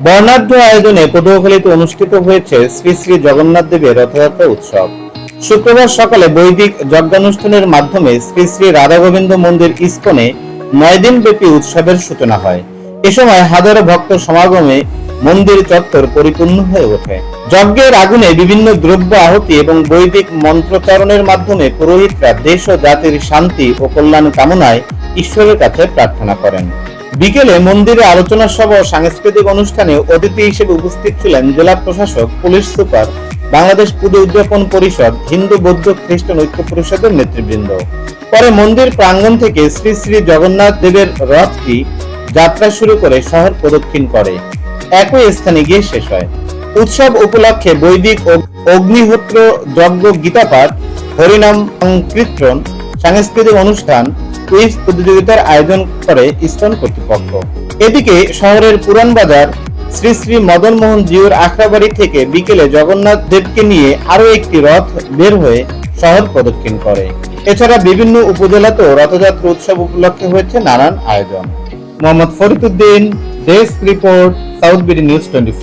বর্ণাঢ্য আয়োজনে পটুয়াখালীতে অনুষ্ঠিত হয়েছে শ্রী শ্রী জগন্নাথ দেবের রথযাত্রা উৎসব। শুক্রবার সকালে বৈদিক যজ্ঞানুষ্ঠানের মাধ্যমে শ্রী শ্রী রাধা গোবিন্দ মন্দির ইস্কনে নয় দিন ব্যাপী উৎসবের সূচনা হয়। এ সময় হাজারো ভক্ত সমাগমে মন্দির চত্বর পরিপূর্ণ হয়ে ওঠে। যজ্ঞের আগুনে বিভিন্ন দ্রব্য আহুতি এবং বৈদিক মন্ত্রচারণের মাধ্যমে পুরোহিতরা দেশ ও জাতির শান্তি ও কল্যাণ কামনায় ঈশ্বরের কাছে প্রার্থনা করেন। বিকেলে মন্দিরে আলোচনা সভা ও সাংস্কৃতিক অনুষ্ঠানে অতিথি হিসেবে উপস্থিত ছিলেন জেলা প্রশাসক, পুলিশ সুপার, বাংলাদেশ পুজো উদযাপন পরিষদ, হিন্দু বৌদ্ধ খ্রিস্টান ঐক্য পরিষদের নেতৃবৃন্দ। পরে মন্দির প্রাঙ্গণ থেকে শ্রী শ্রী জগন্নাথ দেবের রথটি যাত্রা শুরু করে শহর প্রদক্ষিণ করে। একই স্থানে গিয়ে শেষ হয়। উৎসব উপলক্ষে বৈদিক অগ্নিহোত্র যজ্ঞ গীতাপাঠ, হরিনাম সংকীর্তন, সাংস্কৃতিক অনুষ্ঠান কুইজ প্রতিযোগিতার আয়োজন করে ইস্টন কর্তৃপক্ষ। এদিকে শহরের পুরান বাজার শ্রী শ্রী মদন মোহন জিউর আখড়াবাড়ি থেকে বিকেলে জগন্নাথ দেবকে নিয়ে আরও একটি রথ বের হয়ে শহর প্রদক্ষিণ করে। এছাড়া বিভিন্ন উপজেলাতেও রথযাত্রা উৎসব উপলক্ষে হয়েছে নানান আয়োজন। Mohammad Fariduddin desk report, South BD news twenty